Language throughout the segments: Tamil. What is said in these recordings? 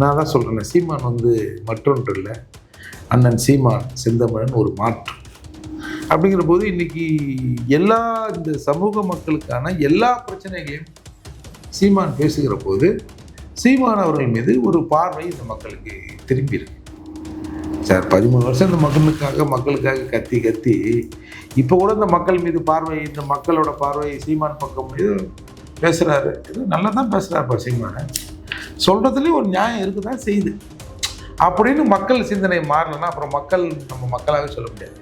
நான் தான் சொல்கிறேன் சீமான் வந்து மற்றொன்று இல்லை அண்ணன் சீமான் செந்தமிழன் ஒரு மாற்று. அப்படிங்கிற போது இன்றைக்கி எல்லா இந்த சமூக மக்களுக்கான எல்லா பிரச்சனைகளையும் சீமான் பேசுகிற போது சீமான் அவர்கள் மீது ஒரு பார்வை இந்த மக்களுக்கு திரும்பி இருக்கு. சார் பதிமூணு வருஷம் இந்த மக்களுக்காக மக்களுக்காக கத்தி கத்தி இப்போ கூட இந்த மக்கள் மீது பார்வை இந்த மக்களோட பார்வை சீமான் பக்கம் மீது பேசுகிறாரு இது நல்லா தான் பேசுகிறாருப்பா சீமானை. சொல்கிறதுலேயும் ஒரு நியாயம் இருக்க தான் செய்யுது. அப்படின்னு மக்கள் சிந்தனை மாறலைன்னா அப்புறம் மக்கள் நம்ம மக்களாகவே சொல்ல முடியாது.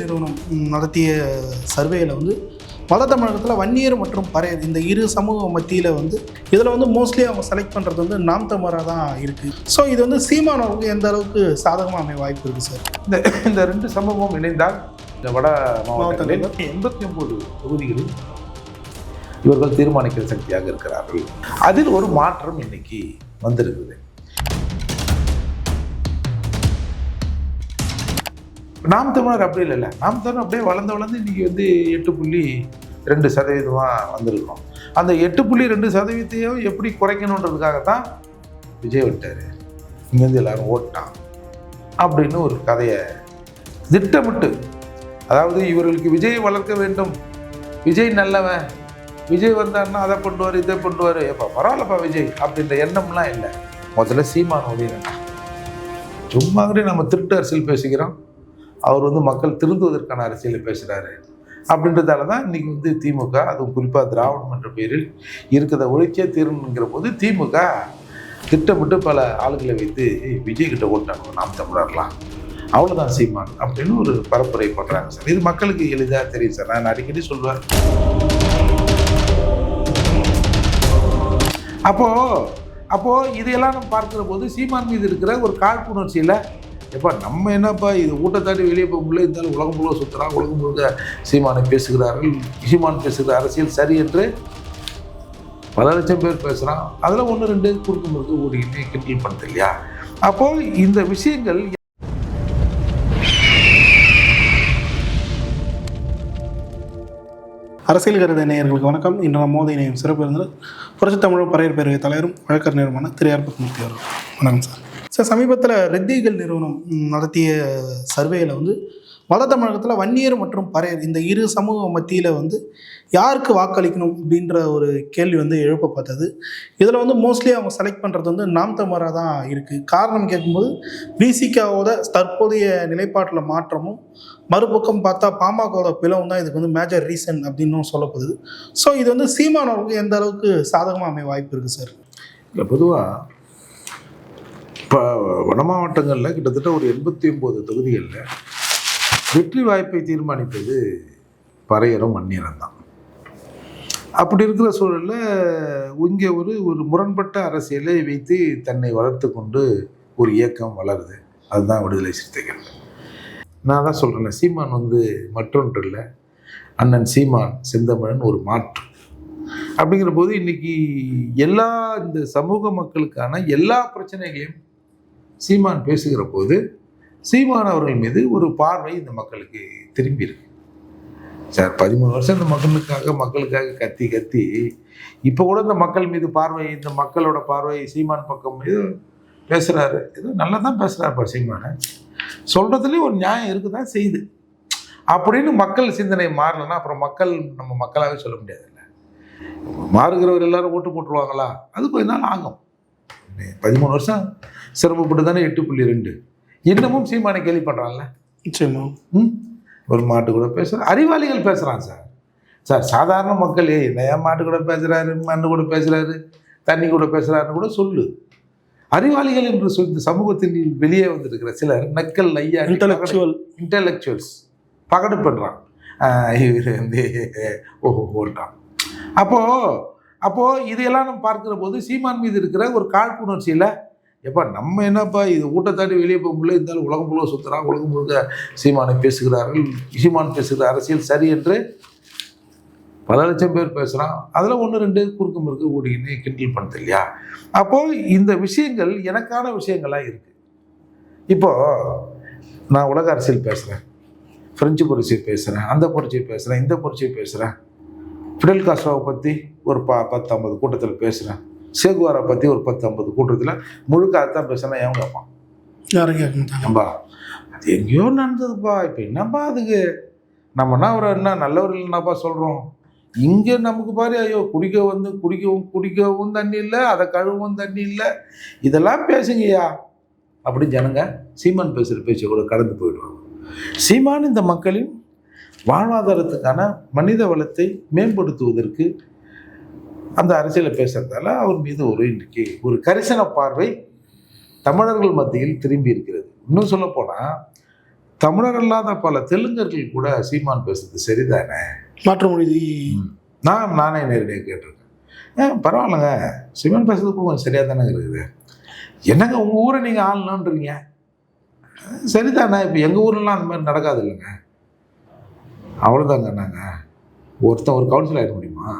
நிறுவனம் நடத்திய சர்வேயில் வந்து வட தமிழகத்தில் வன்னியர் மற்றும் பறையர் இந்த இரு சமூக மத்தியில் வந்து இதில் வந்து மோஸ்ட்லி அவங்க செலக்ட் பண்ணுறது வந்து நாம் தமிழராக தான் இருக்குது ஸோ இது வந்து சீமானவருக்கு எந்த அளவுக்கு சாதகமாக அமைய வாய்ப்பு இருக்குது சார் இந்த இந்த ரெண்டு சமூகம் இணைந்தால் இந்த வட மாவட்டங்களில். எண்பத்தி ஒன்பது தொகுதிகளில் இவர்கள் தீர்மானிக்கிற சக்தியாக இருக்கிறார்கள். அதில் ஒரு மாற்றம் இன்னைக்கு வந்திருக்குது. நாம் தமிழர் அப்படி இல்லைல்ல. நாம் தமிழர் அப்படியே வளர்ந்து வளர்ந்து இன்னைக்கு வந்து எட்டு புள்ளி ரெண்டு சதவீதமாக வந்திருக்கோம். அந்த எட்டு புள்ளி ரெண்டு சதவீதத்தையும் எப்படி குறைக்கணுன்றதுக்காகத்தான் விஜய் விட்டார் இங்கேருந்து எல்லாரும் ஓட்டான் அப்படின்னு ஒரு கதையை திட்டமிட்டு அதாவது இவர்களுக்கு விஜய் வளர்க்க வேண்டும். விஜய் நல்லவன். விஜய் வந்தாருன்னா அதை பண்ணுவார் இதை பண்ணுவார் எப்போ பரவாயில்லப்பா விஜய் அப்படின்ற எண்ணம்லாம் இல்லை. முதல்ல சீமான் ஒளியனா சும்மா கூட நம்ம திருட்டு அரசியல் பேசுகிறோம் அவர் வந்து மக்கள் திருந்துவதற்கான அரசியலை பேசுகிறாரு அப்படின்றதால தான் இன்றைக்கி வந்து திமுக அதுவும் குறிப்பாக திராவிடம் என்ற பேரில் இருக்கிறத ஒழிச்சே தீரணுங்கிற போது திமுக திட்டமிட்டு பல ஆளுகளை வைத்து விஜய் கிட்ட ஓட்டாங்க நாம் தமிழர்லாம் அவ்வளோதான் சீமான் அப்படின்னு ஒரு பரப்புரை பண்ணுறாங்க சார். இது மக்களுக்கு எளிதாக தெரியும் சார். நான் அடிக்கடி சொல்லுவேன் அப்போது அப்போது இதையெல்லாம் நம்ம பார்க்குற போது சீமான் மீது இருக்கிற ஒரு காழ்ப்புணர்ச்சியில் எப்போ நம்ம என்னப்பா இது ஊட்டத்தாண்டி வெளியே போக முடியல இருந்தாலும் உலகம் முழுக்க சுற்றுறான் உலகம் முழுக்க சீமானை பேசுகிறார்கள் சீமான் பேசுகிற அரசியல் சரி என்று பல லட்சம் பேர் பேசுகிறான் அதில் ஒன்று ரெண்டு குறுக்கு முறுக்கு ஓடிக்கிட்டு கிண்டல் பண்ணுது இல்லையா? அப்போது இந்த விஷயங்கள் அரசியல் கருத நேயர்களுக்கு வணக்கம். இன்று நம்ம மோதி இணையம் சிறப்பு இருந்தது புரட்சி தமிழர் பறையர் பேரவை தலைவரும் வழக்கறிஞருமான திரு ஆர் பத்மூர்த்தி அவர்கள். வணக்கம் சார். சார் சமீபத்தில் ரெத்திகள் நிறுவனம் நடத்திய சர்வேயில் வந்து வட தமிழகத்தில் வன்னியர் மற்றும் பறையர் இந்த இரு சமூக மத்தியில் வந்து யாருக்கு வாக்களிக்கணும் அப்படின்ற ஒரு கேள்வி வந்து எழுப்பப்பட்டது. இதில் வந்து மோஸ்ட்லி அவங்க செலக்ட் பண்ணுறது வந்து நாம் தமிழராக தான் இருக்குது காரணம் கேட்கும்போது பிசிகாவோட தற்போதைய நிலைப்பாட்டில் மாற்றமும் மறுபக்கம் பார்த்தா பாமகவோட பிளவும் தான் இதுக்கு வந்து மேஜர் ரீசன் அப்படின்னும் சொல்லப்படுது. ஸோ இது வந்து சீமானவருக்கு எந்த அளவுக்கு சாதகமாக அமைய வாய்ப்பு இருக்குது சார் இல்லை பொதுவாக இப்போ வட மாவட்டங்களில் கிட்டத்தட்ட ஒரு எண்பத்தி ஒம்பது தொகுதிகளில் வெற்றி வாய்ப்பை தீர்மானிப்பது பறையரும் மன்னியரும் தான். அப்படி இருக்கிற சூழலில் இங்கே ஒரு ஒரு முரண்பட்ட அரசியலை வைத்து தன்னை வளர்த்து கொண்டு ஒரு இயக்கம் வளருது. அதுதான் விடுதலை சிறுத்தைகள். நான் தான் சொல்கிறேன் சீமான் வந்து மற்றொன்று இல்லை. அண்ணன் சீமான் செந்தமிழன் ஒரு மாற்று. அப்படிங்கிற போது இன்னைக்கு எல்லா இந்த சமூக மக்களுக்கான எல்லா பிரச்சனைகளையும் சீமான் பேசுகிற போது சீமான் அவர்கள் மீது ஒரு பார்வை இந்த மக்களுக்கு திரும்பி இருக்கு. சார் பதிமூணு வருஷம் இந்த மக்களுக்காக மக்களுக்காக கத்தி கத்தி. இப்போ கூட இந்த மக்கள் மீது பார்வை இந்த மக்களோட பார்வை சீமான் பக்கம் மீது பேசுகிறாரு இது நல்லா தான் பேசுகிறாருப்பா சீமானை. சொல்கிறதுலேயும் ஒரு நியாயம் இருக்க தான் செய்யுது. அப்படின்னு மக்கள் சிந்தனை மாறலைன்னா அப்புறம் மக்கள் நம்ம மக்களாகவே சொல்ல முடியாதுல்ல. மாறுகிறவர் எல்லாரும் ஓட்டு போட்டுருவாங்களா? அது கொஞ்ச நாள் ஆகும். பதிமூணு வருஷம் சிரமப்பட்டு தானே எட்டு புள்ளி ரெண்டு. இன்னமும் சீமானை கேள்வி பண்ணுறான்ல நிச்சயமா. ம்? ஒரு மாட்டு கூட பேசுகிறான் அறிவாளிகள் பேசுகிறான் சார். சார் சாதாரண மக்கள் ஏன் மாட்டு கூட பேசுகிறாரு மண்ணு கூட பேசுகிறாரு தண்ணி கூட பேசுகிறாருன்னு கூட சொல்லு. அறிவாளிகள் என்று சொல் இந்த சமூகத்தில் வெளியே வந்திருக்கிற சிலர் நக்கல் ஐயா இன்டலெக்சுவல் இன்டலெக்சுவல்ஸ் பகடு பண்ணுறான் இவர் வந்து ஓஹோ ஓட்டான். அப்போது அப்போது இதையெல்லாம் நம்ம பார்க்கிற போது சீமான் மீது இருக்கிற ஒரு காழ்ப்புணர்ச்சியில் எப்பா நம்ம என்னப்பா இது ஊட்டத்தாண்டி வெளியே போக முடியல இருந்தாலும் உலகம் முழுக்க சுற்றுறான் உலகம் முழுக்க சீமானை பேசுகிறார்கள். சீமான் பேசுகிற அரசியல் சரி என்று பல லட்சம் பேர் பேசுகிறான் அதில் ஒன்று ரெண்டு குறுக்கம் முறுக்கு ஓடிக்கின்னு கிண்டில் பண்ணுது இல்லையா? அப்போது இந்த விஷயங்கள் எனக்கான விஷயங்களாக இருக்குது இப்போது நான் உலக அரசியல் பேசுகிறேன் ஃப்ரெஞ்சு புரட்சி பேசுகிறேன் அந்த புரட்சி பேசுகிறேன் இந்த புரட்சி பேசுகிறேன் ஃபிடல் காஸ்ட்ரோவை பற்றி ஒரு ப பத்து ஐம்பது கூட்டத்தில் பேசுகிறேன் சேகுவாரை பற்றி ஒரு பத்து ஐம்பது கூட்டத்தில் முழுக்க அதான் பேசுனா எவன் கேட்பான்? யாரும் கேட்க மாட்டாங்க ஏன்பா அது எங்கேயோ நடந்ததுப்பா. இப்போ என்னப்பா அதுக்கு? நம்மனா ஒரு என்ன நல்லவர் இல்லைனாப்பா சொல்கிறோம் இங்கே நமக்கு பாரு ஐயோ குடிக்க வந்து குடிக்கவும் குடிக்கவும் தண்ணி இல்லை அதை கழுவவும் தண்ணி இல்லை. இதெல்லாம் பேசுங்கய்யா. அப்படி ஜனங்க சீமான் பேசுகிற பேச்சை கூட கடந்து போயிடுவாங்க. சீமான் இந்த மக்களின் வாழ்வாதாரத்துக்கான மனித வளத்தை மேம்படுத்துவதற்கு அந்த அரசியலை பேசுறதால அவர் மீது ஒரு இன்றைக்கு ஒரு கரிசன பார்வை தமிழர்கள் மத்தியில் திரும்பி இருக்கிறது. இன்னும் சொல்ல போனால் தமிழர் அல்லாத பல தெலுங்கர்கள் கூட சீமான் பேசுறது சரிதானே? மாற்று மொழி நான் நானே நேரடியாக கேட்டிருக்கேன். ஏன் பரவாயில்லைங்க. சீமான் பேசுறது கொஞ்சம் சரியாக தானே இருக்குது. என்னங்க உங்கள் ஊரை நீங்கள் ஆளணுன்றீங்க சரிதானே. இப்போ எங்கள் ஊர்லலாம் அந்த மாதிரி நடக்காது இல்லைங்க. அவ்வளோதாங்க நாங்கள் ஒருத்தன் ஒரு கவுன்சில் ஆகிட முடியுமா?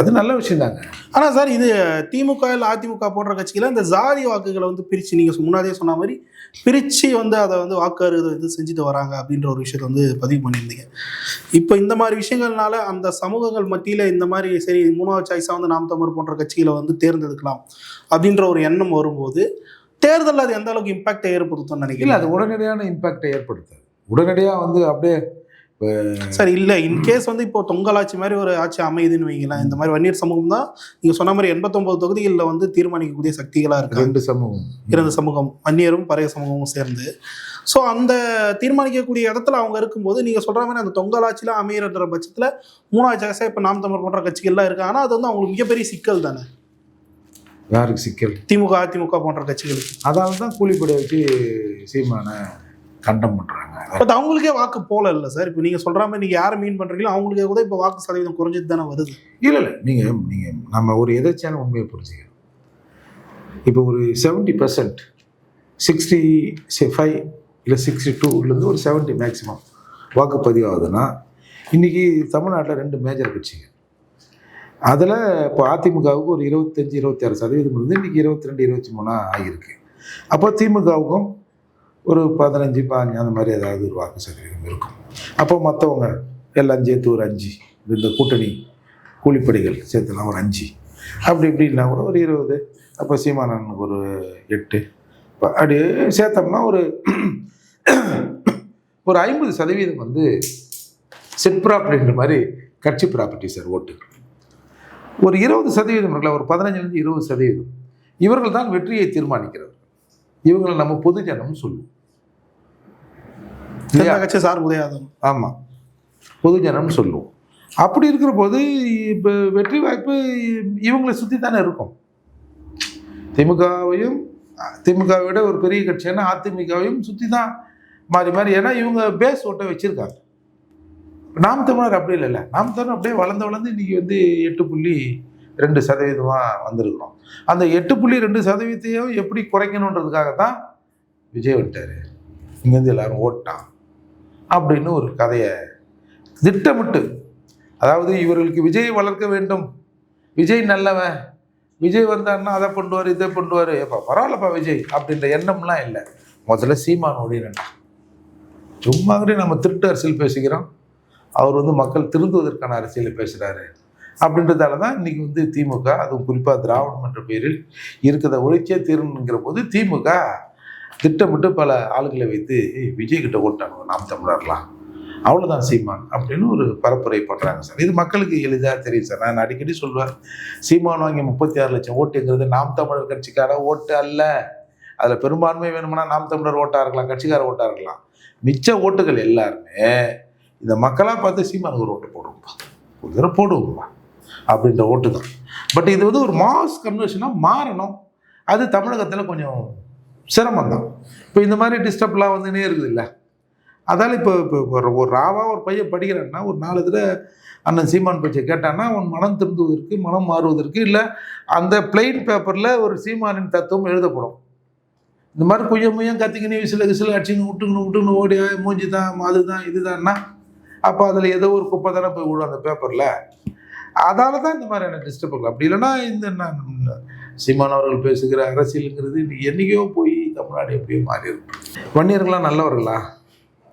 அது நல்ல விஷயம்தாங்க ஆனால் சார் இது திமுக இல்லை அதிமுக போன்ற கட்சிகளை இந்த ஜாதி வாக்குகளை வந்து பிரித்து நீங்கள் முன்னாடியே சொன்ன மாதிரி பிரித்து வந்து அதை வந்து வாக்கு இது செஞ்சுட்டு வராங்க அப்படின்ற ஒரு விஷயத்தை வந்து பதிவு பண்ணியிருந்தீங்க. இப்போ இந்த மாதிரி விஷயங்கள்னால அந்த சமூகங்கள் மத்தியில் இந்த மாதிரி சரி மூணாவது சாய்ஸாக வந்து நாம் தமிழ் போன்ற கட்சிகளை வந்து தேர்ந்தெடுக்கலாம் அப்படின்ற ஒரு எண்ணம் வரும்போது தேர்தலில் அது எந்த அளவுக்கு இம்பாக்டை ஏற்படுத்தும்னு நினைக்கிறேன் அது உடனடியான இம்பேக்டை ஏற்படுத்தாது. உடனடியாக வந்து அப்படியே சார் இல்லை இன்கேஸ் வந்து இப்போ தொங்கலாட்சி மாதிரி ஒரு ஆட்சி அமையுதுன்னு வைங்களேன் இந்த மாதிரி வன்னியர் சமூகம் தான் நீங்கள் சொன்ன மாதிரி எண்பத்தொம்பது தொகுதிகளில் வந்து தீர்மானிக்கக்கூடிய சக்திகளாக இருக்காங்க. ரெண்டு சமூகம். இறந்த சமூகம் வன்னியரும் பறைய சமூகமும் சேர்ந்து. ஸோ அந்த தீர்மானிக்கக்கூடிய இடத்துல அவங்க இருக்கும்போது நீங்கள் சொல்கிற மாதிரி அந்த தொங்கலாட்சியில் அமையிற பட்சத்தில் மூணாவது சாய்ஸாக இப்போ நாம் தமிழ் போன்ற கட்சிகள்லாம் இருக்கு. ஆனால் அது வந்து அவங்களுக்கு மிகப்பெரிய சிக்கல் தானே? யாருக்கு சிக்கல்? திமுக அதிமுக போன்ற கட்சிகளுக்கு. அதால தான் கூலிப்படை வச்சு சீமானை கண்டம் பண்ணுறாங்க பட் அவங்களுக்கே வாக்கு போல இல்லை சார். இப்போ நீங்கள் சொல்கிற மாதிரி நீங்கள் யாரை மீன் பண்ணுறீங்களோ அவங்களுக்கே கூட இப்போ வாக்கு சதவீதம் குறைஞ்சிட்டு தானே வருது. இல்லை இல்லை. நீங்கள் நீங்கள் நம்ம ஒரு எதிர்ச்சியான உண்மையை புரிஞ்சுக்கணும். இப்போ ஒரு செவன்ட்டி பர்சன்ட் சிக்ஸ்டி ஃபைவ் இல்லை சிக்ஸ்டி டூலேருந்து ஒரு செவன்ட்டி மேக்ஸிமம் வாக்குப்பதிவு ஆகுதுன்னா இன்றைக்கி தமிழ்நாட்டில் ரெண்டு மேஜர் கட்சிங்க. அதில் இப்போ அதிமுகவுக்கு ஒரு இருபத்தஞ்சி இருபத்தாறு சதவீதம் இருந்து இன்றைக்கி இருபத்தி ரெண்டு இருபத்தி மூணா ஆகியிருக்கு. அப்போ திமுகவுக்கும் ஒரு பதினஞ்சு பதினஞ்சு அந்த மாதிரி ஏதாவது ஒரு வாக்கு சதவீதம் இருக்கும். அப்போ மற்றவங்க எல்லாம் சேர்த்து ஒரு அஞ்சு இந்த கூட்டணி கூலிப்படைகள் சேர்த்துலாம் ஒரு அஞ்சு. அப்படி இப்படின்னா கூட ஒரு இருபது. அப்போ சீமானனுக்கு ஒரு எட்டு. இப்போ அப்படி சேர்த்தோம்னா ஒரு ஒரு ஐம்பது சதவீதம் வந்து செட் ப்ராப்பர்ட்டின்ற மாதிரி கட்சி ப்ராப்பர்ட்டி சார் ஓட்டு. ஒரு இருபது சதவீதம் இருக்குல்ல ஒரு பதினஞ்சுலேருந்து இருபது சதவீதம். இவர்கள் தான் வெற்றியை தீர்மானிக்கிறவர் இவங்களை நம்ம பொதுஜனம்னு சொல்லுவோம். எந்த கட்சி சார் உதயாதம் ஆமாம் பொதுஜனம்னு சொல்லுவோம். அப்படி இருக்கிற போது இப்போ வெற்றி வாய்ப்பு இவங்களை சுற்றி தானே இருக்கும். திமுகவையும் திமுகவை விட ஒரு பெரிய கட்சியான அதிமுகவையும் சுற்றி தான் மாறி மாறி. ஏன்னா இவங்க பேஸ் ஓட்டை வச்சுருக்காங்க. நாம் தமிழர் அப்படி இல்லைல்ல. நாம் தமிழர் அப்படியே வளர்ந்து வளர்ந்து இன்றைக்கி வந்து எட்டு புள்ளி ரெண்டு சதவீதமாக வந்திருக்கிறோம். அந்த எட்டு புள்ளி ரெண்டு சதவீதத்தையும் எப்படி குறைக்கணுன்றதுக்காக தான் விஜய் வந்துட்டார். இங்கேருந்து எல்லாரும் ஓட்டான். அப்படின்னு ஒரு கதையை திட்டமிட்டு அதாவது இவர்களுக்கு விஜய் வளர்க்க வேண்டும். விஜய் நல்லவன். விஜய் வந்தார்னா அதை பண்ணுவார் இதை பண்ணுவார். ஏப்பா பரவாயில்லப்பா விஜய் அப்படின்ற எண்ணம்லாம் இல்லை. முதல்ல சீமான் ஒழிரண்டா சும்மா கூட நம்ம திருட்டு அரசியல் பேசுகிறோம் அவர் வந்து மக்கள் திருந்துவதற்கான அரசியலை பேசுகிறாரு அப்படின்றதால தான் இன்றைக்கி வந்து திமுக அதுவும் குறிப்பாக திராவிடம் என்ற பெயரில் இருக்கிறத ஒழிச்சே தீரணுங்கிற போது திமுக திட்டமிட்டு பல ஆளுகளை வைத்து விஜய் கிட்ட ஓட்டாங்க நாம் தமிழர்லாம் அவ்வளோதான் சீமான் அப்படின்னு ஒரு பரப்புரை பண்ணுறாங்க சார். இது மக்களுக்கு எளிதாக தெரியும் சார். நான் அடிக்கடி சொல்லுவேன் சீமான் வாங்கி முப்பத்தி ஆறு லட்சம் ஓட்டுங்கிறது நாம் தமிழர் கட்சிக்கார ஓட்டு அல்ல. அதில் பெரும்பான்மை வேணும்னா நாம் தமிழர் ஓட்டாக இருக்கலாம் கட்சிக்கார ஓட்டாக இருக்கலாம். மிச்ச ஓட்டுகள் எல்லாருமே இந்த மக்களாக பார்த்து சீமானுக்கு ஒரு ஓட்டு போடுவோம்ப்பா ஒரு தடவை போடுவோம்ப்பா. அப்படின்ற ஓட்டு தான். பட் இது வந்து ஒரு மாஸ் கன்வெர்ஷனாக மாறணும். அது தமிழகத்தில் கொஞ்சம் சிரமம் தான் இப்போ இந்த மாதிரி டிஸ்டர்ப்லாம் வந்துனே இருக்குது இல்லை அதால் இப்போ இப்போ ஒரு ஒரு ராவாக ஒரு பையன் படிக்கிறான்னா ஒரு நாலு தடவை அண்ணன் சீமான் பேச்சை கேட்டான்னா அவன் மனம் திருந்துவதற்கு மனம் மாறுவதற்கு இல்லை அந்த பிளெயின் பேப்பரில் ஒரு சீமானின் தத்துவம் எழுதப்படும். இந்த மாதிரி குய்யம் முய்யம் கத்திக்கினு விசில விசில அடிச்சுன்னு விட்டுக்கணும் விட்டுக்கணும் ஓடி மூஞ்சி தான் அதுதான் இதுதான்னா அப்போ அதில் ஏதோ ஒரு குப்பை தானே போய் விடும் அந்த பேப்பரில் அதால தான் இந்த மாதிரியான டிஸ்டர்ப் அப்படி இல்லைன்னா இந்த சீமான் அவர்கள் பேசுகிற அரசியலுங்கிறது இன்னைக்கு என்னைக்கோ போய் தமிழ்நாடு எப்படியோ மாறி வன்னியர்களாம் நல்லவர்களா?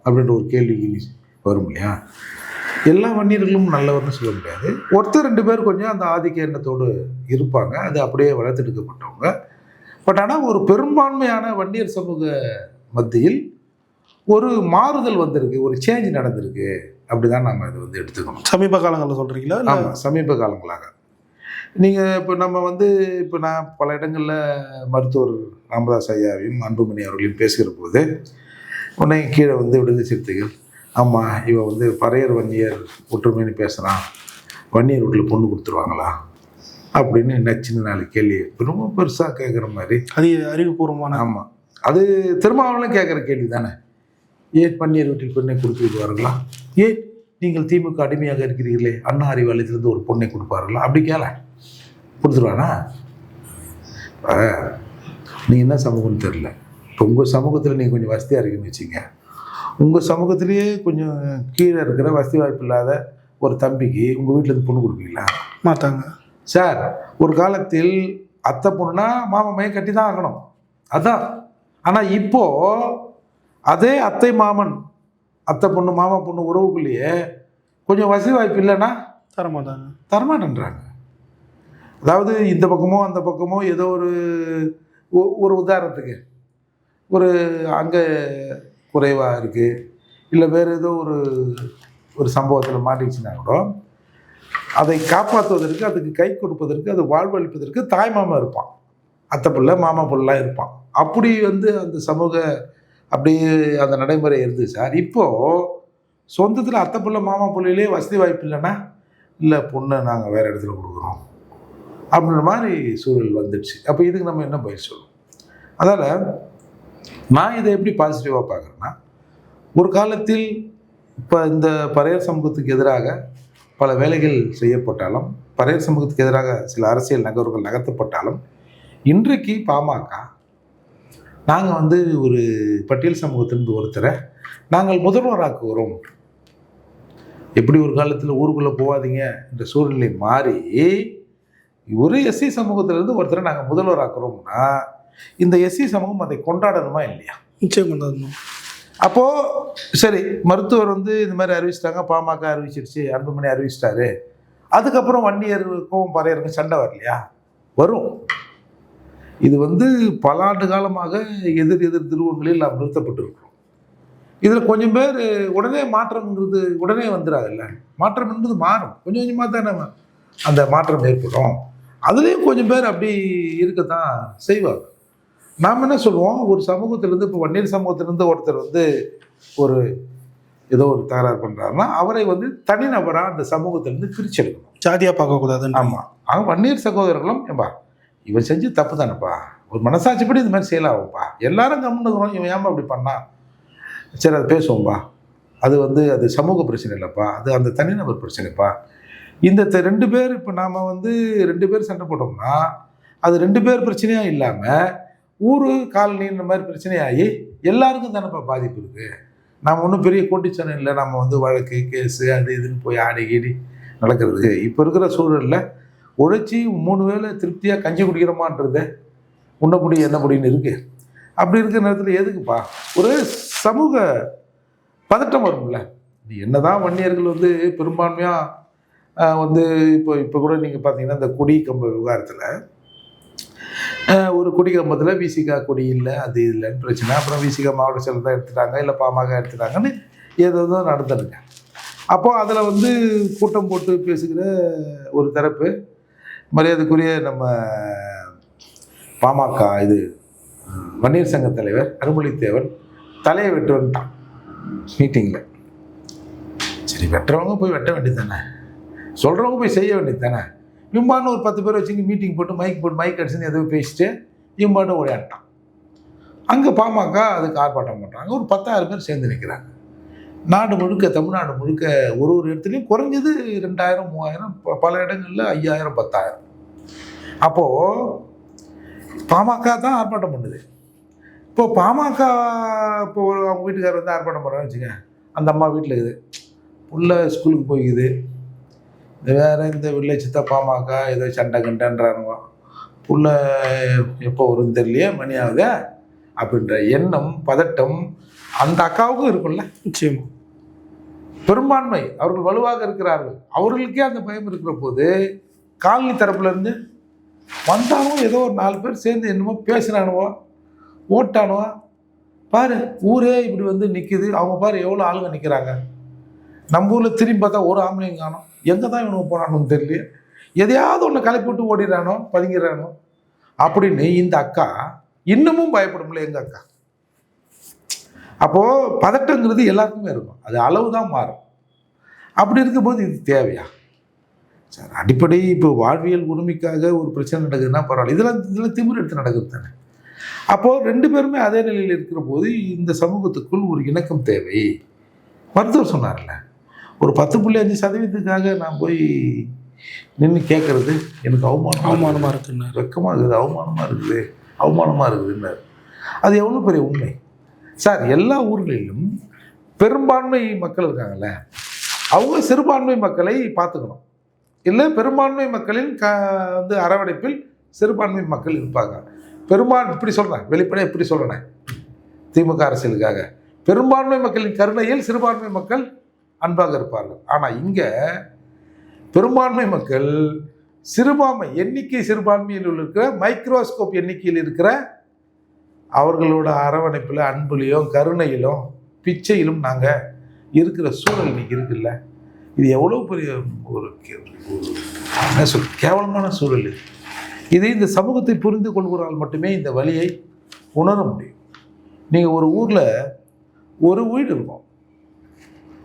அப்படின்ற ஒரு கேள்வி வரும் இல்லையா? எல்லா வன்னியர்களும் நல்லவர்னு சொல்ல முடியாது. ஒருத்தர் ரெண்டு பேர் கொஞ்சம் அந்த ஆதிக்க எண்ணத்தோடு இருப்பாங்க. அது அப்படியே வளர்த்தெடுக்கப்பட்டவங்க பட் ஆனால் ஒரு பெரும்பான்மையான வன்னியர் சமூக மத்தியில் ஒரு மாறுதல் வந்திருக்கு ஒரு சேஞ்ச் நடந்திருக்கு. அப்படிதான் நம்ம இதை வந்து எடுத்துக்கணும். சமீப காலங்களில் சொல்கிறீங்களா ஆமாம் சமீப காலங்களாக. நீங்கள் இப்போ நம்ம வந்து இப்போ நான் பல இடங்களில் மருத்துவர் ராமதாஸ் ஐயாவையும் அன்புமணி அவர்களையும் பேசுகிற போது உடனே கீழே வந்து விடுதலை சிறுத்தைகள் ஆமாம் இவன் வந்து பறையர் வன்னியர் ஒற்றுமைன்னு பேசுகிறான் வன்னியர் வீட்டில் பொண்ணு கொடுத்துருவாங்களா? அப்படின்னு நச்சுன்னு நாலு கேள்வி. ரொம்ப பெருசாக கேட்குற மாதிரி. அது அறிவுபூர்வமான ஆமாம் அது திருமாவளவன் கேட்குற கேள்வி தானே ஏன் பன்னீர் வீட்டில் பெண்ணை கொடுத்து விடுவார்களா ஏன் நீங்கள் திமுக அடிமையாக இருக்கிறீர்களே? அண்ணா அறிவாலயத்திலிருந்து ஒரு பொண்ணை கொடுப்பார்களா? அப்படி கேள. கொடுத்துருவானா நீ என்ன சமூகம்னு தெரில இப்போ உங்கள் சமூகத்தில் நீங்கள் கொஞ்சம் வசதியாக இருக்குன்னு வச்சுங்க. உங்கள் சமூகத்திலேயே கொஞ்சம் கீழே இருக்கிற வசதி வாய்ப்பு இல்லாத ஒரு தம்பிக்கு உங்கள் வீட்டிலேருந்து பொண்ணு கொடுப்பீங்களா? மாட்டாங்க சார் ஒரு காலத்தில் அத்தை பொண்ணுனா மாமா மையம் கட்டி தான் ஆகணும். அதான். ஆனால் இப்போ அதே அத்தை மாமன் அத்தை பொண்ணு மாமா பொண்ணு உறவுக்குள்ளேயே கொஞ்சம் வசதி வாய்ப்பு இல்லைன்னா தர மாட்டாங்க தரமாட்டேன்றாங்க. அதாவது இந்த பக்கமோ அந்த பக்கமோ ஏதோ ஒரு ஒ- ஒரு உதாரணத்துக்கு. ஒரு அங்கே குறைவாக இருக்குது இல்லை வேறு ஏதோ ஒரு ஒரு சம்பவத்தில் மாட்டிச்சுன்னா கூட அதை காப்பாற்றுவதற்கு அதுக்கு கை கொடுப்பதற்கு அது வாழ்வளிப்பதற்கு தாய் மாமா இருப்பான். அத்தை பிள்ளை மாமா பிள்ளைலாம் இருப்பான். அப்படி வந்து அந்த சமூக அப்படியே அந்த நடைமுறை இருந்துச்சு சார். இப்போது சொந்தத்தில் அத்தை பிள்ளை மாமா பிள்ளையிலே வசதி வாய்ப்பு இல்லைன்னா இல்லை பொண்ணை நாங்கள் வேறு இடத்துல கொடுக்குறோம். அப்படின்ற மாதிரி சூழல் வந்துடுச்சு. அப்போ இதுக்கு நம்ம என்ன பயிர் சொல்லணும் அதால் நான் இதை எப்படி பாசிட்டிவாக பார்க்குறேன்னா ஒரு காலத்தில் இப்போ இந்த பறையர் சமூகத்துக்கு எதிராக பல வேலைகள் செய்யப்பட்டாலும் பறையர் சமூகத்துக்கு எதிராக சில அரசியல் நகர்வுகள் நகர்த்தப்பட்டாலும் இன்றைக்கு பாமக நாங்கள் வந்து ஒரு பட்டியல் சமூகத்திலிருந்து ஒருத்தரை நாங்கள் முதல்வராக்குகிறோம் எப்படி ஒரு காலத்தில் ஊருக்குள்ளே போகாதீங்க என்ற சூழ்நிலை மாறி ஒரு எஸ்சி சமூகத்திலிருந்து ஒருத்தரை நாங்கள் முதல்வராக்குறோம்னா இந்த எஸ்சி சமூகம் அதை கொண்டாடணுமா இல்லையா? நிச்சயம் கொண்டாடணும். அப்போது சரி மருத்துவர் வந்து இந்த மாதிரி அறிவிச்சிட்டாங்க பாமக அறிவிச்சிருச்சு அன்புமணி அறிவிச்சிட்டாரு. அதுக்கப்புறம் வன்னியருக்கும் பறையருக்கும் சண்டை வரலையா? வரும். இது வந்து பல ஆண்டு காலமாக எதிர் எதிர் துருவங்களில் நாம் நிறுத்தப்பட்டிருக்கிறோம். இதில் கொஞ்சம் பேர் உடனே மாற்றம்ங்கிறது உடனே வந்துடாதுல்ல? மாற்றம் என்பது மாறும். கொஞ்சம் கொஞ்சமாக தானே அந்த மாற்றம் ஏற்படும். அதுலேயும் கொஞ்சம் பேர் அப்படி இருக்கத்தான் செய்வாங்க. நாம் என்ன சொல்லுவோம்? ஒரு சமூகத்திலேருந்து இப்போ வன்னியர் சமூகத்திலேருந்து ஒருத்தர் வந்து ஒரு ஏதோ ஒரு தகராறு பண்ணுறாருன்னா அவரை வந்து தனிநபராக அந்த சமூகத்திலேருந்து பிரிச்செடுக்கணும். ஜாதியாக பார்க்கக்கூடாதுன்னு. ஆமாம் அவங்க வன்னியர் சகோதரர்களும் ஏம்பா இவன் செஞ்சு தப்பு தானேப்பா. ஒரு மனசாட்சிப்படி இந்த மாதிரி செய்யலாம்ப்பா எல்லாரும் கம்முனுக்குறோம் இவன் ஏமா அப்படி பண்ணான் சரி அதை பேசுவோம்பா. அது வந்து அது சமூக பிரச்சனை இல்லைப்பா. அது அந்த தனிநபர் பிரச்சனைப்பா. இந்த ரெண்டு பேர் இப்போ நாம் வந்து ரெண்டு பேர் சண்டை போட்டோம்னா அது ரெண்டு பேர் பிரச்சனையாக இல்லாமல் ஊர் காலனி இந்த மாதிரி பிரச்சனையாகி எல்லாருக்கும் தானேப்பா பாதிப்பு இருக்குது நாம் ஒன்றும் பெரிய கோட்டிச்சனம் இல்லை. நம்ம வந்து வழக்கு கேஸு அது இதுன்னு போய் ஆடி கீடி நடக்கிறது. இப்போ இருக்கிற சூழலில் உழைச்சி மூணு வேளை திருப்தியாக கஞ்சி குடிக்கிறோமான்றது புடி என்னபடின்னு இருக்குது அப்படி இருக்கிற நேரத்தில் எதுக்குப்பா? ஒரு சமூக பதட்டம் வரும்ல. நீ என்னதான் வன்னியர்கள் வந்து பெரும்பான்மையாக வந்து இப்போ இப்போ கூட நீங்கள் பார்த்தீங்கன்னா இந்த குடி கம்ப விவகாரத்தில் ஒரு குடி கம்பத்தில் விசிகா கொடி இல்லை அது இல்லைன்னு பிரச்சனை. அப்புறம் விசிகா மாவட்ட செயலர் தான் எடுத்துட்டாங்க இல்லை பாமக எடுத்துட்டாங்கன்னு ஏதோ ஏதோ நடந்துருங்க அப்போ அதில் வந்து கூட்டம் போட்டு பேசுகிற ஒரு தரப்பு மரியாதைக்குரிய நம்ம பாமக இது வன்னியர் சங்க தலைவர் அருமொழித்தேவன் தலையை வெட்டு வந்துட்டான் மீட்டிங்கில் சரி வெட்டுறவங்க போய் வெட்ட வேண்டியது தானே சொல்கிறவங்க போய் செய்ய வேண்டியது தானே இம்பான்னு ஒரு பத்து பேர் வச்சுங்க மீட்டிங் போட்டு மைக் போட்டு மைக் அடிச்சுன்னு எதுவும் பேசிட்டு இம்பான்னு ஓடியாட்டான் அங்கே பாமக அதுக்கு ஆர்ப்பாட்டம் பண்ணுறாங்க ஒரு பத்தாயிரம் பேர் சேர்ந்து நிற்கிறாங்க நாடு முழுக்க தமிழ்நாடு முழுக்க ஒரு ஒரு இடத்துலையும் குறைஞ்சது ரெண்டாயிரம் மூவாயிரம் பல இடங்களில் ஐயாயிரம் பத்தாயிரம். அப்போது பாமக தான் ஆர்ப்பாட்டம் பண்ணுது. இப்போ பாமக இப்போ ஒரு அவங்க வீட்டுக்காரர் வந்து ஆர்ப்பாட்டம் பண்ணுறான்னு வச்சுங்க அந்த அம்மா வீட்டில் இருக்குது உள்ள ஸ்கூலுக்கு போய்க்குது. வேற இந்த வில்லேஜ் தான் பாமக ஏதோ சண்டை கண்டன்றானுங்க புள்ள எப்போ வரும்னு தெரியலையே மணி ஆகுதே அப்படின்ற எண்ணம் பதட்டம் அந்த அக்காவுக்கும் இருக்கும்ல. நிச்சயமா. பெரும்பான்மை அவர்கள் வலுவாக இருக்கிறார்கள். அவர்களுக்கே அந்த பயம் இருக்கிற போது காலனி தரப்புல இருந்து வந்தானோ ஏதோ ஒரு நாலு பேர் சேர்ந்து என்னமோ பேசினானுவோ ஓட்டானுவோ பாரு ஊரே இப்படி வந்து நிற்குது அவங்க பாரு எவ்வளோ ஆளுங்க நிற்கிறாங்க நம்ம ஊரில் திரும்பி பார்த்தா ஒரு ஆம்பளையும் காணும். எங்கே தான் இவனுக்கு போனான்னு தெரியல எதையாவது ஒன்று கலப்பி ஓடிடுறானோ பதுங்கிறானோ அப்படின்னு இந்த அக்கா இன்னமும் பயப்படும்ல எங்கள் அக்கா. அப்போது பதட்டங்கிறது எல்லாருக்குமே இருக்கும். அது அளவு தான் மாறும். அப்படி இருக்கும்போது இது தேவையா? சார் அடிப்படை இப்போ வாழ்வியல் உரிமைக்காக ஒரு பிரச்சனை நடக்குதுன்னா பரவாயில்ல. இதெல்லாம் இதெல்லாம் திமிர் எடுத்து நடக்குது தானே. அப்போது ரெண்டு பேருமே அதே நிலையில் இருக்கிற போது இந்த சமூகத்துக்குள் ஒரு இணக்கம் தேவை. மருத்துவர் சொன்னார்ல ஒரு பத்து புள்ளி அஞ்சு சதவீதத்துக்காக நான் போய் நின்று கேட்கறது எனக்கு அவமானம் அவமானமாக இருக்குன்னு. வெக்கமாக இருக்குது. அவமானமாக இருக்குது. அவமானமாக இருக்குதுன்னாரு. அது எவ்வளோ பெரிய உண்மை? சார் எல்லா ஊர்களிலும் பெரும்பான்மை மக்கள் இருக்காங்கல்ல அவங்க சிறுபான்மை மக்களை பார்த்துக்கணும். இல்லை பெரும்பான்மை மக்களின் க வந்து அரவணைப்பில் சிறுபான்மை மக்கள் இருப்பாங்க. பெரும்பான்மை இப்படி சொல்கிறேன் வெளிப்படையாக இப்படி சொல்கிறேன் திமுக அரசியலுக்காக. பெரும்பான்மை மக்களின் கருணையில் சிறுபான்மை மக்கள் அன்பாக இருப்பார்கள். ஆனால் இங்கே பெரும்பான்மை மக்கள் சிறுபான்மை எண்ணிக்கை சிறுபான்மையில் இருக்கிற மைக்ரோஸ்கோப் எண்ணிக்கையில் இருக்கிற அவர்களோட அரவணைப்பில் அன்புலையும் கருணையிலும் பிச்சையிலும் நாங்கள் இருக்கிற சூழல் இன்னைக்கு இருக்குல்ல? இது எவ்வளோ பெரிய ஒரு ஒரு என்ன சொல் கேவலமான சூழல் இது. இது இந்த சமூகத்தை புரிந்து கொள்கிறால் மட்டுமே இந்த வழியை உணர முடியும். நீங்கள் ஒரு ஊரில் ஒரு வீடு இருக்கும்.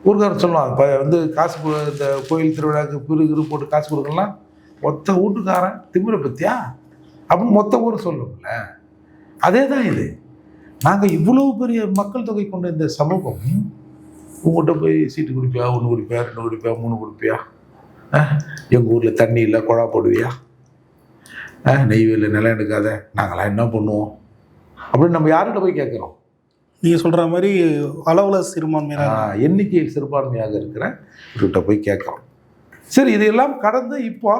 ஊர்க்காரன் சொல்லுவான் இப்போ வந்து காசு இந்த கோயில் திருவிழாவுக்கு பிறு கிரு போட்டு காசு கொடுக்கலாம் மொத்த வீட்டுக்காரன் திமிர பற்றியா அப்படின்னு மொத்த ஊர் சொல்லும்ல. அதே தான் இது. நாங்கள் இவ்வளவு பெரிய மக்கள் தொகை கொண்ட இந்த சமூகம் உங்கள்கிட்ட போய் சீட்டு குடிப்பியா? ஒன்று குடிப்பியா? ரெண்டு குடிப்பியா? மூணு குடிப்பியா? எங்கள் ஊரில் தண்ணி இல்லை குழா போடுவியா? நெய்வேலியில் நிலம் எடுக்காத நாங்களாம் என்ன பண்ணுவோம்? அப்படின்னு நம்ம யார்கிட்ட போய் கேட்குறோம்? நீங்கள் சொல்கிற மாதிரி அளவில் சிறுபான்மையாக எண்ணிக்கையில் சிறுபான்மையாக இருக்கிற இவர்கிட்ட போய் கேட்குறோம் சரி இதையெல்லாம் கடந்து இப்போ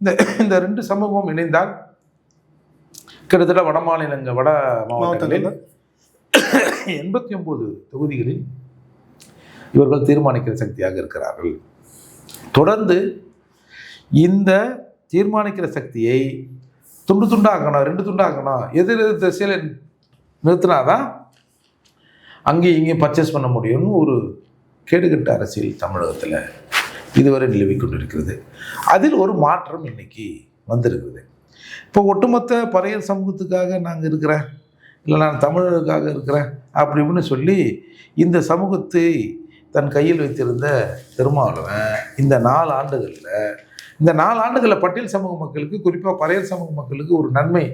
இந்த இந்த ரெண்டு சமூகம் இணைந்தால் கிட்டத்தட்ட வட மாநிலங்கள் வட மாவட்டங்களில் எண்பத்தி ஒன்பது தொகுதிகளில் இவர்கள் தீர்மானிக்கிற சக்தியாக இருக்கிறார்கள். தொடர்ந்து இந்த தீர்மானிக்கிற சக்தியை துண்டு துண்டாக்கணும் ரெண்டு துண்டாக்கணும் எதிர் திசையில் நிறுத்தினாதான் அங்கேயும் இங்கேயும் பர்ச்சேஸ் பண்ண முடியும்னு ஒரு கேடுகட்ட அரசியல் தமிழகத்தில் இதுவரை நிலவிக் கொண்டிருக்கிறது. அதில் ஒரு மாற்றம் இன்னைக்கு வந்திருக்குது. இப்போ ஒட்டுமொத்த பறையர் சமூகத்துக்காக நாங்கள் இருக்கிறேன். இல்லை நான் தமிழருக்காக இருக்கிறேன் அப்படி இப்படின்னு சொல்லி இந்த சமூகத்தை தன் கையில் வைத்திருந்த திருமாவளவன் இந்த நாலு ஆண்டுகளில் இந்த நாலு ஆண்டுகளில் பட்டியல் சமூக மக்களுக்கு குறிப்பாக பறையர் சமூக மக்களுக்கு ஒரு நன்மை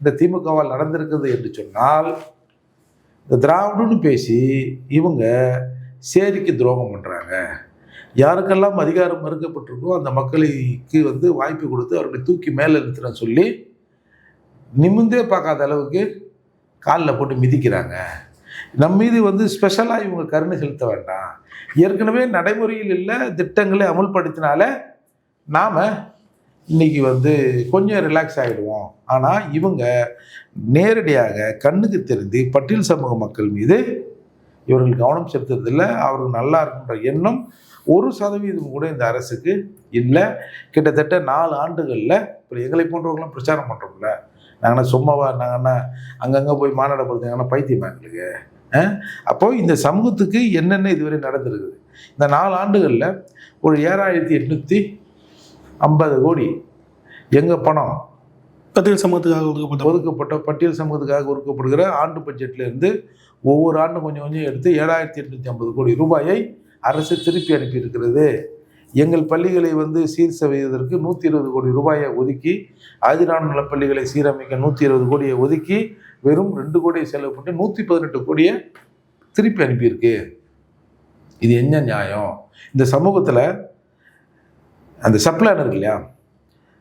இந்த திமுகவால் நடந்திருக்கிறது என்று சொன்னால் இந்த திராவிடன்னு பேசி இவங்க சேரிக்கு துரோகம் பண்ணுறாங்க யாருக்கெல்லாம் அதிகாரம் மறுக்கப்பட்டிருக்கோ அந்த மக்களுக்கு வந்து வாய்ப்பு கொடுத்து அவர்களை தூக்கி மேலே நிறுத்துறேன்னு சொல்லி நிமிந்தே பார்க்காத அளவுக்கு காலில் போட்டு மிதிக்கிறாங்க. நம்ம மீது வந்து ஸ்பெஷலாக இவங்க கருணை செலுத்த வேண்டாம். ஏற்கனவே நடைமுறையில் இல்லை திட்டங்களை அமுல்படுத்தினால நாம் இன்னைக்கு வந்து கொஞ்சம் ரிலாக்ஸ் ஆகிடுவோம் ஆனால் இவங்க நேரடியாக கண்ணுக்கு தெரிந்து பட்டியல் சமூக மக்கள் மீது இவர்கள் கவனம் செலுத்துறதில்ல. அவர்கள் நல்லா இருக்குன்ற எண்ணம் ஒரு சதவீதம் கூட இந்த அரசுக்கு இல்லை. கிட்டத்தட்ட நாலு ஆண்டுகளில் இப்போ எங்களை போன்றவர்களும் பிரச்சாரம் பண்ணுறோம்ல நாங்கள் சும்மாவா நாங்கள் அங்கங்கே போய் மாநாடு போகிறதுங்கன்னா பைத்தியமா எங்களுக்கு? அப்போ இந்த சமூகத்துக்கு என்னென்ன இதுவரை நடந்திருக்குது? இந்த நாலு ஆண்டுகளில் ஒரு ஏழாயிரத்தி எட்நூற்றி ஐம்பது கோடி. எங்கள் பணம்? பட்டியல் சமூகத்துக்காக ஒதுக்கப்பட்ட ஒதுக்கப்பட்ட பட்டியல் சமூகத்துக்காக ஒதுக்கப்படுகிற ஆண்டு பட்ஜெட்ல இருந்து ஒவ்வொரு ஆண்டும் கொஞ்சம் கொஞ்சம் எடுத்து ஏழாயிரத்தி எட்நூற்றி ஐம்பது கோடி ரூபாயை அரசு திருப்பி அனுப்பியிருக்கிறது. எங்கள் பள்ளிகளை வந்து சீர் செய்வதற்கு நூற்றி இருபது கோடி ரூபாயை ஒதுக்கி ஆதிரான நல பள்ளிகளை சீரமைக்க நூற்றி இருபது கோடியை ஒதுக்கி வெறும் ரெண்டு கோடியை செலவு பண்ணி நூற்றி பதினெட்டு கோடியை திருப்பி அனுப்பியிருக்கு. இது என்ன நியாயம்? இந்த சமூகத்தில் அந்த சப்ளான் இருக்கு இல்லையா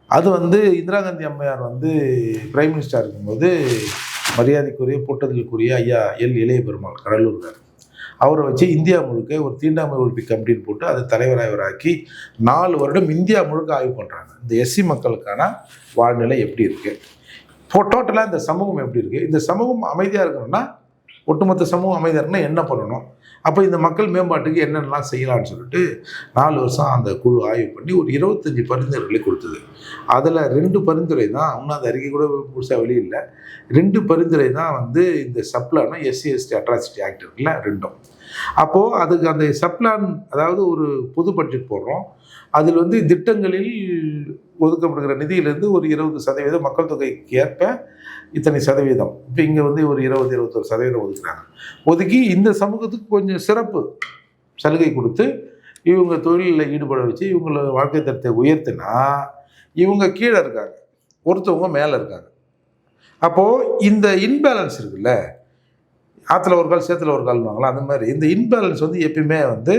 அது வந்து இந்திரா காந்தி அம்மையார் வந்து பிரைம் மினிஸ்டர் இருக்கும்போது மரியாதைக்குரிய போட்டதலுக்குரிய ஐயா எல் இளைய பெருமாள் கடலூர்கார் அவரை வச்சு இந்தியா முழுக்க ஒரு தீண்டாமை ஒழிப்பு கமிட்டின்னு போட்டு அதை தலைவராக இவராக்கி நாலு வருடம் இந்தியா முழுக்க ஆய்வு பண்ணுறாங்க இந்த எஸ்சி மக்களுக்கான வாழ்நிலை எப்படி இருக்குது இப்போ டோட்டலாக இந்த சமூகம் எப்படி இருக்குது இந்த சமூகம் அமைதியாக இருக்கணும்னா ஒட்டுமொத்த சமூகம் அமைதியாக இருக்கணும்னா என்ன பண்ணணும்? அப்போ இந்த மக்கள் மேம்பாட்டுக்கு என்னென்னலாம் செய்யலாம்னு சொல்லிட்டு நாலு வருஷம் அந்த குழு ஆய்வு பண்ணி ஒரு இருபத்தஞ்சி பரிந்துரைகளை கொடுத்தது. அதில் ரெண்டு பரிந்துரை தான் இன்னும் அந்த அறிக்கை கூட முழுசாக வெளியில்லை ரெண்டு பரிந்துரை தான் வந்து இந்த சப்ளானும் எஸ்சி எஸ்டி அட்ராசிட்டி ஆக்ட் இருக்குல்ல ரெண்டும். அப்போது அதுக்கு அந்த சப்ளான் அதாவது ஒரு பொது பட்ஜெட் போடுறோம். அதில் வந்து திட்டங்களில் ஒதுக்கப்படுகிற நிதியிலேருந்து ஒரு இருபது சதவீதம் மக்கள் தொகைக்கு ஏற்ப இத்தனை சதவீதம். இப்போ இங்கே வந்து ஒரு இருபது இருபத்தொரு சதவீதம் ஒதுக்குறாங்க. ஒதுக்கி இந்த சமூகத்துக்கு கொஞ்சம் சிறப்பு சலுகை கொடுத்து இவங்க தொழிலில் ஈடுபட வச்சு இவங்கள வாழ்க்கை தரத்தை உயர்த்தினா இவங்க கீழே இருக்காங்க. ஒருத்தவங்க மேலே இருக்காங்க. அப்போது இந்த இன்பேலன்ஸ் இருக்குல்ல ஆற்றுல ஒரு கால் சேத்துல ஒரு கால்வாங்களா அந்த மாதிரி. இந்த இன்பேலன்ஸ் வந்து எப்பயுமே வந்து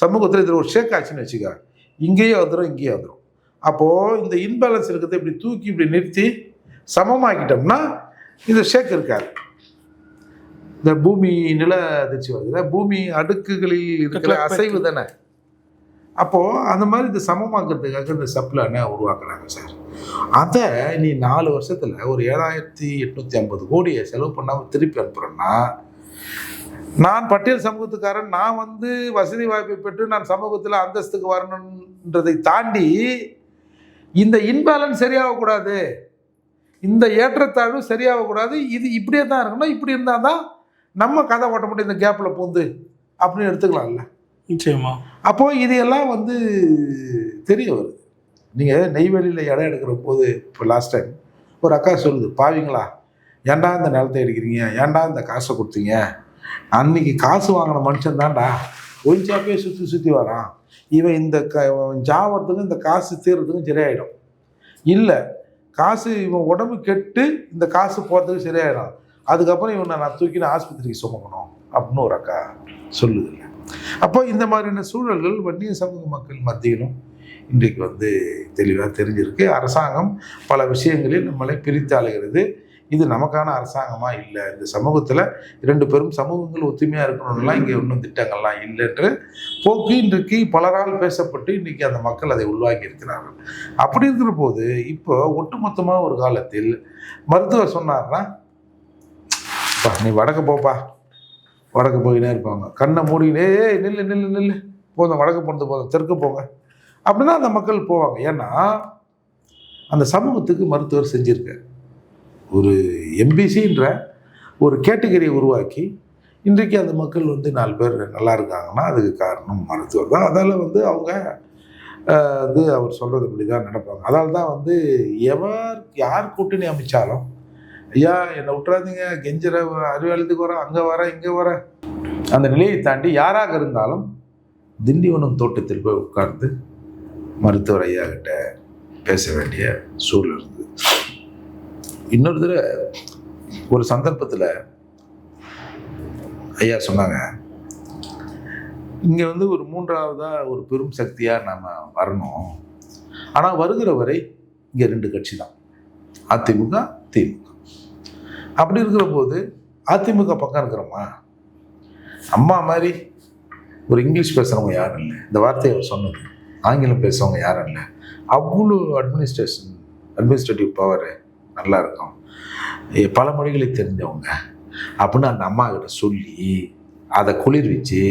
சமூகத்தில் இதில் ஒரு ஷேக் ஆச்சுன்னு வச்சுக்க இங்கேயே வந்துடும் இங்கேயே வந்துடும் அப்போது இந்த இன்பேலன்ஸ் இருக்கிறத இப்படி தூக்கி இப்படி நிறுத்தி சமமாக்கிட்டோம்னா இந்த ஷேக் இருக்காது. இந்த பூமி நில அதிர்ச்சி வருதுல பூமி அடுக்குகளில் இருக்கிற அசைவு தானே. அப்போது அந்த மாதிரி இந்த சமமாக்கிறதுக்காக இந்த சப்ளானை உருவாக்குறாங்க சார். அதை நீ நாலு வருஷத்தில் ஒரு ஏழாயிரத்தி எட்நூற்றி ஐம்பது கோடியை செலவு பண்ணாமல் திருப்பி அனுப்புகிறேன்னா நான் பட்டியல் சமூகத்துக்காரன் நான் வந்து வசதி வாய்ப்பை பெற்று நான் சமூகத்தில் அந்தஸ்துக்கு வரணுன்றதை தாண்டி இந்த இன்பேலன்ஸ் சரியாகக்கூடாது. இந்த ஏற்றத்தாழ்வு சரியாகக்கூடாது. இது இப்படியே தான் இருக்கணும். இப்படி இருந்தால் தான் நம்ம கதை ஓட்ட முடியும். இந்த கேப்பில் பூந்து அப்படின்னு எடுத்துக்கலாம்ல. நிச்சயமா. அப்போது இது எல்லாம் வந்து தெரிய வருது. நீங்கள் நெய்வேலியில் இடம் எடுக்கிற போது இப்போ லாஸ்ட் டைம் ஒரு அக்கா சொல்லுது பாவிங்களா ஏன்டா இந்த நிலத்தை எடுக்கிறீங்க? ஏன்டா இந்த காசை கொடுத்தீங்க? அன்னைக்கு காசு வாங்கின மனுஷன் தான்டா. ஒயின்சாப்பே சுற்றி சுற்றி வரான். இவன் இந்த க இவன் ஜாவறதுக்கும் இந்த காசு தீர்றதுக்கும் சரியாயிடும். இல்லை காசு இவன் உடம்பு கெட்டு இந்த காசு போகிறதுக்கு சரியாயிடும். அதுக்கப்புறம் இவனை நான் தூக்கின்னு ஆஸ்பத்திரிக்கு சுமக்கணும் அப்படின்னு ஒரு அக்கா சொல்லுதில்ல அப்போ இந்த மாதிரியான சூழல்கள் வன்னிய சமூக மக்கள் மத்தியிலும் இன்றைக்கு வந்து தெளிவாக தெரிஞ்சிருக்கு. அரசாங்கம் பல விஷயங்களில் நம்மளை பிரித்து அலைகிறது. இது நமக்கான அரசாங்கமாக இல்லை? இந்த சமூகத்தில் இரண்டு பெரும் சமூகங்கள் ஒத்துமையாக இருக்கணும்லாம் இங்கே இன்னும் திட்டங்கள்லாம் இல்லைன்ற போக்கு இன்றைக்கு பலரால் பேசப்பட்டு இன்றைக்கி அந்த மக்கள் அதை உள்வாங்கி இருக்கிறார்கள். அப்படி இருக்கிற போது இப்போ ஒட்டுமொத்தமாக ஒரு காலத்தில் மருத்துவர் சொன்னார்னா "அப்பா, நீ வடக்கு போப்பா. வடக்கு போயினே இருப்பாங்க. கண்ணை மூடினே நில்லு நில்லு நில்லு. போதும் வடக்கு போனது போதும். தெற்கு போங்க. அப்படின்னா அந்த மக்கள் போவாங்க. ஏன்னா அந்த சமூகத்துக்கு மருத்துவர் செஞ்சிருக்கார். ஒரு எம்பிசின்ற ஒரு கேட்டகரியை உருவாக்கி இன்றைக்கு அந்த மக்கள் வந்து நாலு பேர் நல்லா இருக்காங்கன்னா அதுக்கு காரணம் மருத்துவர் தான். அதால் வந்து அவங்க வந்து அவர் சொல்கிறது இப்படி தான் நடப்பாங்க அதால் தான் வந்து எவர் யார் கூட்டணி அமைச்சாலும் ஐயா என்னை விட்டுறாதீங்க கெஞ்சிற அறிவாளத்துக்கு வரேன் அங்கே வர இங்கே வர. அந்த நிலையை தாண்டி யாராக இருந்தாலும் திண்டிவனம் தோட்டத்தில் போய் உட்கார்ந்து மருத்துவர் ஐயா கிட்ட பேச வேண்டிய சூழல் இன்னொரு தடவை ஒரு சந்தர்ப்பத்தில் ஐயா சொன்னாங்க இங்கே வந்து ஒரு மூன்றாவதாக ஒரு பெரும் சக்தியாக நாம் வரணும். ஆனால் வருகிற வரை இங்கே ரெண்டு கட்சி தான். அதிமுக திமுக. அப்படி இருக்கிற போது அதிமுக பக்கம் இருக்கிறோமா? அம்மா மாதிரி ஒரு இங்கிலீஷ் பேசுகிறவங்க யாரும் இல்லை. இந்த வார்த்தையை அவர் சொன்னது. ஆங்கிலம் பேசுகிறவங்க யாரும் இல்லை. அவ்வளோ அட்மினிஸ்ட்ரேஷன் அட்மினிஸ்ட்ரேட்டிவ் பவர் நல்லா இருக்கும் பல மொழிகளை தெரிஞ்சவங்க. அப்படின்னு அந்த அம்மா கிட்ட சொல்லி அதை குளிர்விச்சு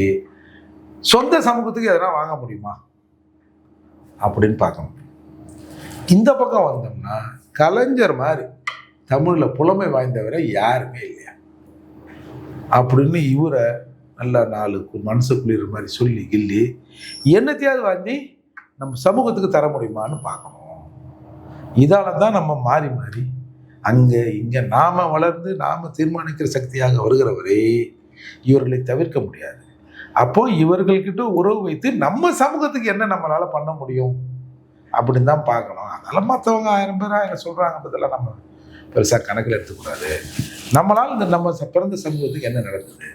சொந்த சமூகத்துக்கு எதனா வாங்க முடியுமா? அப்படின்னு பார்க்கணும். இந்த பக்கம் வந்தோம்னா கலைஞர் மாதிரி தமிழில் புலமை வாய்ந்தவரை யாருமே இல்லையா? அப்படின்னு இவரை நல்லா நாலு மனசு குளிர் மாதிரி சொல்லி கிள்ளி என்னத்தையாவது வாங்கி நம்ம சமூகத்துக்கு தர முடியுமான்னு பார்க்கணும். இதால தான் நம்ம மாறி மாறி அங்கே இங்கே நாம வளர்ந்து நாம தீர்மானிக்கிற சக்தியாக வருகிறவரை இவர்களை தவிர்க்க முடியாது. அப்போ இவர்கள்கிட்ட உறவு வைத்து நம்ம சமூகத்துக்கு என்ன நம்மளால பண்ண முடியும்? அப்படின்னு தான் பார்க்கணும். அதெல்லாம் மற்றவங்க ஆயிரம் பேர் ஆயிரம் சொல்கிறாங்கன்றதெல்லாம் நம்ம பெருசாக கணக்கில் எடுத்துக்கூடாது. நம்மளால் இந்த நம்ம பிறந்த சமூகத்துக்கு என்ன நடக்குது?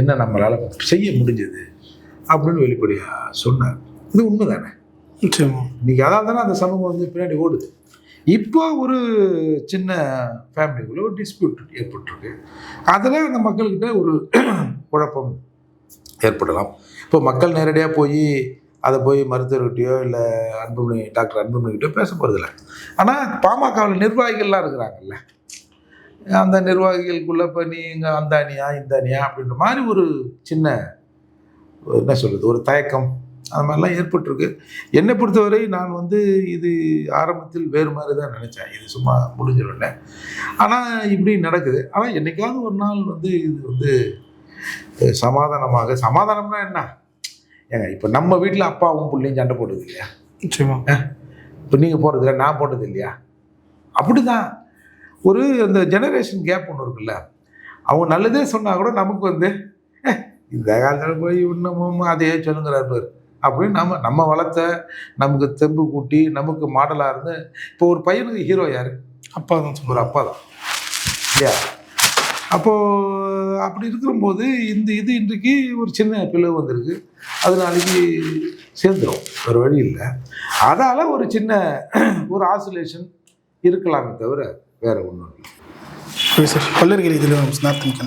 என்ன நம்மளால் செய்ய முடிஞ்சது? அப்படின்னு வெளிப்படையாக சொன்னார். இது உண்மை தானே நிச்சயமா. இன்னைக்கு அதாவது தானே அந்த சமூகம் வந்து பின்னாடி ஓடுது. இப்போ ஒரு சின்ன ஃபேமிலிக்குள்ளே ஒரு டிஸ்பியூட் ஏற்பட்டிருக்கு. அதில் அந்த மக்கள்கிட்ட ஒரு குழப்பம் ஏற்படலாம். இப்போ மக்கள் நேரடியாக போய் அதை போய் மருத்துவர்கிட்டயோ இல்லை அன்புமணி டாக்டர் அன்புமணிக்கிட்டயோ பேச போகிறதில்ல ஆனால் பாமகவில் நிர்வாகிகள்லாம் இருக்கிறாங்கல்ல. அந்த நிர்வாகிகளுக்குள்ள இப்போ நீ இங்கே அந்த அணியா இந்த அணியா அப்படின்ற மாதிரி ஒரு சின்ன என்ன சொல்கிறது ஒரு தயக்கம் அது மாதிரிலாம் ஏற்பட்டிருக்கு. என்னை பொறுத்தவரை நான் வந்து இது ஆரம்பத்தில் வேறு மாதிரி தான் நினச்சேன். இது சும்மா முடிஞ்சிடும்ல ஆனால் இப்படி நடக்குது. ஆனால் என்னைக்காவது ஒரு நாள் வந்து இது வந்து சமாதானமாக சமாதானம்னா என்ன? ஏங்க இப்போ நம்ம வீட்டில் அப்பாவும் பிள்ளையும் சண்டை போடுது இல்லையா? நிச்சயமா. இப்போ நீங்கள் போடுறது இல்லை நான் போட்டது இல்லையா? அப்படிதான். ஒரு அந்த ஜெனரேஷன் கேப் ஒன்று இருக்குல்ல. அவங்க நல்லதே சொன்னா கூட நமக்கு வந்து "ஏ, இந்த காலத்தில் போய் இன்னமும் அதையே சொல்லுங்கிறார் பாரு. அப்படின்னு நம்ம நம்ம வளர்த்த நமக்கு தெம்பு கூட்டி நமக்கு மாடலாக இருந்து இப்போ ஒரு பையனுக்கு ஹீரோ யார்? அப்பா தான் ஒரு அப்பா தான். இல்லையா? அப்போது அப்படி இருக்கிறபோது இந்த இது இன்றைக்கு ஒரு சின்ன பிளவு வந்திருக்கு. அது நாளைக்கு சேர்ந்துடும் வேறு வழி இல்லை. அதால் ஒரு சின்ன ஒரு ஆசிலேஷன் இருக்கலாமே தவிர வேற ஒன்றும் இல்லை. சார் பல்லர்கள் இதில் ஸ்நார்த்தன்